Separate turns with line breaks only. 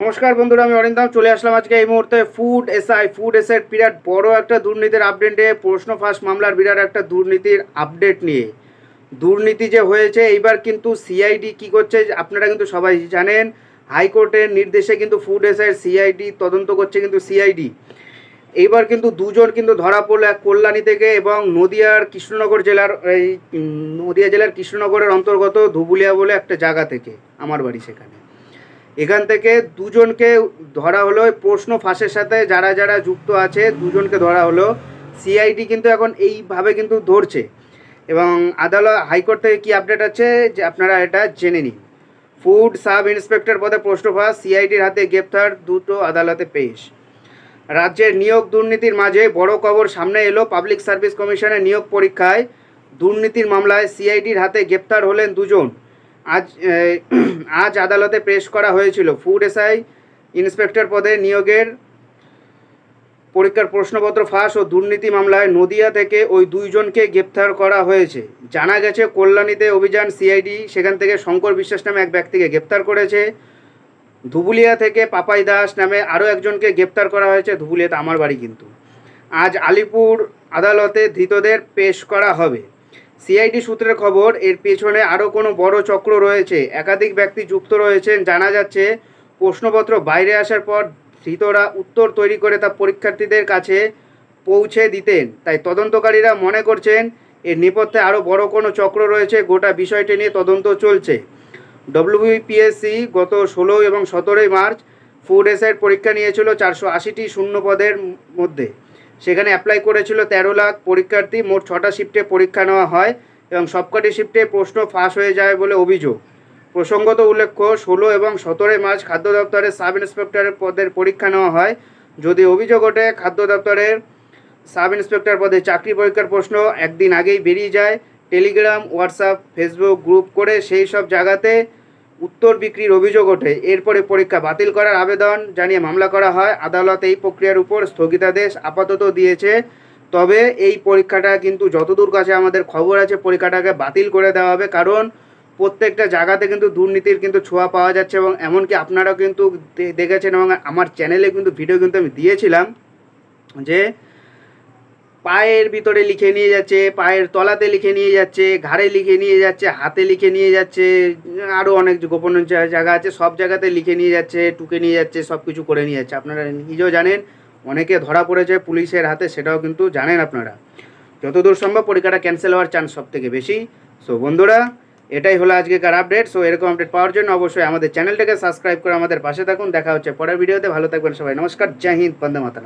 নমস্কার বন্ধুরা, আমি অরিন্দাম। চলে আসলাম আজকে এই মুহূর্তে ফুড এসআই ফুড এসআই বিরাট বড় একটা দুর্নীতির আপডেটে প্রশ্ন ফাঁস মামলার বিরাট একটা দুর্নীতির আপডেট নিয়ে। দুর্নীতি যে হয়েছে, এইবার কিন্তু সিআইডি কি করছে, আপনারা কিন্তু সবাই জানেন। হাইকোর্টের নির্দেশে কিন্তু ফুড এসআই সিআইডি তদন্ত করছে কিন্তু সিআইডি এইবার কিন্তু দুজন কিন্তু ধরা পড়ল এক কল্যাণী থেকে এবং নদিয়ার কৃষ্ণনগর জেলার, এই নদিয়া জেলার কৃষ্ণনগরের অন্তর্গত ধুবুলিয়া বলে একটা জায়গা থেকে, আমার বাড়ি সেখানে। এখান থেকে দুজনকে ধরা হলো। প্রশ্ন ফাঁসের সাথে যারা যারা যুক্ত আছে, দুজনকে ধরা হলো। সিআইডি কিন্তু এখন এইভাবে কিন্তু ধরছে। এবং আদালত, হাইকোর্ট থেকে কি আপডেট আছে? যে আপনারা এটা জেনে নিন। ফুড সাব ইন্সপেক্টর পদে প্রশ্ন ফাঁস সিআইডির হাতে গ্রেপ্তার দুটো আদালতে পেশ। রাজ্যের নিয়োগ দুর্নীতির মাঝে বড় খবর সামনে এলো। পাবলিক সার্ভিস কমিশনের নিয়োগ পরীক্ষায় দুর্নীতির মামলায় সিআইডির হাতে গ্রেপ্তার হলেন দুজন। আজ আজ আদালতে পেশ করা হয়েছিল। ফুড এসআই ইন্সপেক্টর পদে নিয়োগের পরীক্ষার প্রশ্নপত্র ফাঁস ও দুর্নীতি মামলায় নদিয়া থেকে ওই দুইজনকে গ্রেপ্তার করা হয়েছে। জানা গেছে, কল্যাণীতে অভিযান সিআইডি সেখান থেকে শঙ্কর বিশ্বাস নামে এক ব্যক্তিকে গ্রেপ্তার করেছে। ধুবুলিয়া থেকে পাপাই দাস নামে আরও একজনকে গ্রেপ্তার করা হয়েছে। ধুবুলিয়াতে আমার বাড়ি কিন্তু। আজ আলিপুর আদালতে ধৃতদের পেশ করা হবে। সিআইডি সূত্রের খবর, এর পেছনে আরও কোনো বড় চক্র রয়েছে। একাধিক ব্যক্তি যুক্ত রয়েছেন। জানা যাচ্ছে, প্রশ্নপত্র বাইরে আসার পর ধৃতরা উত্তর তৈরি করে তা পরীক্ষার্থীদের কাছে পৌঁছে দিতেন। তাই তদন্তকারীরা মনে করছেন, এর নেপথ্যে আরও বড় কোনো চক্র রয়েছে। গোটা বিষয়টি নিয়ে তদন্ত চলছে। ডব্লিউবিপিএসসি গত ষোলো এবং সতেরোই মার্চ ফুড এসআইয়ের পরীক্ষা নিয়েছিল চারশো আশিটি শূন্য পদের মধ্যে। সেখানে অ্যাপ্লাই করেছিল তেরো লাখ পরীক্ষার্থী, মোট ছটা শিফটে পরীক্ষা নেওয়া হয় এবং সবকটি শিফটে প্রশ্ন ফাঁস হয়ে যায় বলে অভিযোগ। প্রসঙ্গত উল্লেখ্য, ষোলো এবং সতেরোই মার্চ খাদ্য দপ্তরের সাব ইন্সপেক্টরের পদের পরীক্ষা নেওয়া হয়। যদি অভিযোগ ওঠে, খাদ্য দপ্তরের সাব ইন্সপেক্টর পদে চাকরি পরীক্ষার প্রশ্ন একদিন আগেই বেরিয়ে যায়। টেলিগ্রাম, হোয়াটসঅ্যাপ, ফেসবুক গ্রুপ করে সেই সব জায়গাতে উত্তর বিক্রির অভিযোগ ওঠে। এরপরে পরীক্ষা বাতিল করার আবেদন জানিয়ে মামলা করা হয়। আদালত এই প্রক্রিয়ার উপর স্থগিতাদেশ আপাতত দিয়েছে। তবে এই পরীক্ষাটা কিন্তু যতদূর কাছে আমাদের খবর আছে, পরীক্ষাটাকে বাতিল করে দেওয়া হবে। কারণ প্রত্যেকটা জায়গাতে কিন্তু দুর্নীতির কিন্তু ছোঁয়া পাওয়া যাচ্ছে এবং এমনকি আপনারাও কিন্তু দেখেছেন এবং আমার চ্যানেলে কিন্তু ভিডিও কিন্তু আমি দিয়েছিলাম যে পায়ের ভিতরে লিখে নিয়ে যাচ্ছে, পায়ের তলাতে লিখে নিয়ে যাচ্ছে, ঘাড়ে লিখে নিয়ে যাচ্ছে, হাতে লিখে নিয়ে যাচ্ছে আরও অনেক গোপন জায়গা আছে, সব জায়গাতে লিখে নিয়ে যাচ্ছে, টুকে নিয়ে যাচ্ছে, সব কিছু করে নিয়ে যাচ্ছে। আপনারা নিজেও জানেন, অনেকে ধরা পড়েছে পুলিশের হাতে, সেটাও কিন্তু জানেন আপনারা। যতদূর সম্ভব পরীক্ষাটা ক্যান্সেল হওয়ার চান্স সব থেকে বেশি। সো বন্ধুরা, এটাই হলো আজকেকার আপডেট সো এরকম আপডেট পাওয়ার জন্য অবশ্যই আমাদের চ্যানেলটাকে সাবস্ক্রাইব করে আমাদের পাশে থাকুন। দেখা হচ্ছে পরের ভিডিওতে ভালো থাকবেন সবাই। নমস্কার। জয় হিন্দ। বন্দে মাতারাম।